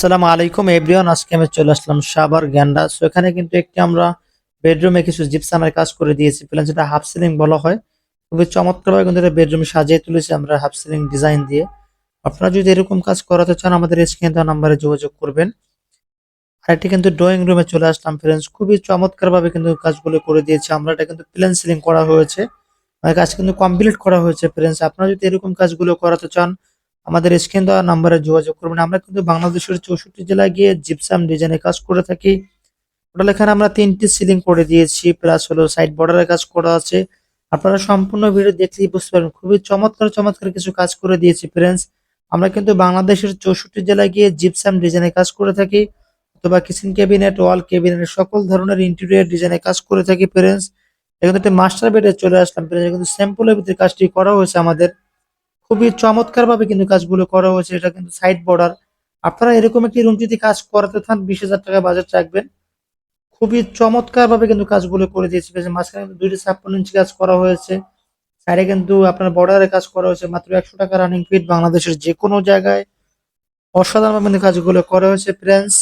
আসসালামু আলাইকুম, এভরিওয়ান, আজকে আমি চলে আসলাম সাবার গ্যান্ডা। সো এখানে কিন্তু একটি আমরা বেডরুমে কিছু জিপসামের কাজ করে দিয়েছি। প্লাস যেটা হাফ সিলিং বলা হয়। খুবই চমৎকারভাবে কিন্তু এটা বেডরুমে সাজিয়ে তুলেছি আমরা হাফ সিলিং ডিজাইন দিয়ে। আপনারা যদি এরকম কাজ করাতে চান, আমাদের স্ক্রিনে দেওয়া নাম্বারে যোগাযোগ করবেন। আর এটি কিন্তু ড্রয়িং রুমে চলে আসলাম ফ্রেন্ডস খুবই চমৎকারভাবে কিন্তু কাজগুলো করে দিয়েছি আমরা। এটা কিন্তু প্লেন সিলিং করা হয়েছে। মানে কাজ কিন্তু কমপ্লিট করা হয়েছে ফ্রেন্ডস আপনারা যদি এরকম কাজগুলো করাতে চান আমাদের স্ক্রিন দেওয়া নাম্বারে যোগাযোগ করবেন। আমরা কিন্তু বাংলাদেশের চৌষট্টি জেলায় গিয়ে জিপসাম ডিজাইনের কাজ করে থাকি। টোটাল এখানে আমরা তিনটি সিলিং করে দিয়েছি প্লাস হলো সাইড বর্ডারের কাজ করা আছে। আপনারা সম্পূর্ণ ভিডিও দেখলেই বুঝতে পারবেন, খুবই চমৎকার চমৎকার কিছু কাজ করে দিয়েছি ফ্রেন্ডস আমরা কিন্তু বাংলাদেশের চৌষট্টি জেলায় গিয়ে জিপসাম ডিজাইনের কাজ করে থাকি, অথবা কিচেন ক্যাবিনেট ওয়াল ক্যাবিনেট সকল ধরনের ইন্টেরিয়র ডিজাইনের কাজ করে থাকি ফ্রেন্ডস এখানে একটা মাস্টার বেডে চলে আসলাম ফ্রেন্ডস কিন্তু স্যাম্পলের ভিতরে কাজটি করা হয়েছে আমাদের। খুবই চমৎকার ভাবে কিন্তু কাজগুলো করা হয়েছে, এটা কিন্তু সাইড বর্ডার আপনারা এরকম একটি রুম যদি কাজ করাতে চান, বিশ হাজার টাকা বাজেট রাখবেন। খুবই চমৎকার ভাবে কিন্তু কাজগুলো করে দিয়েছে। মাঝখানে কিন্তু দুইটি ছাপ্পান্ন ইঞ্চি কাজ করা হয়েছে। সাইডে কিন্তু আপনার বর্ডারে কাজ করা হয়েছে। মাত্র একশো টাকা রানিং ফিট বাংলাদেশের যে কোনো জায়গায়। অসাধারণ ভাবে কিন্তু কাজগুলো করা হয়েছে ফ্রেন্ডস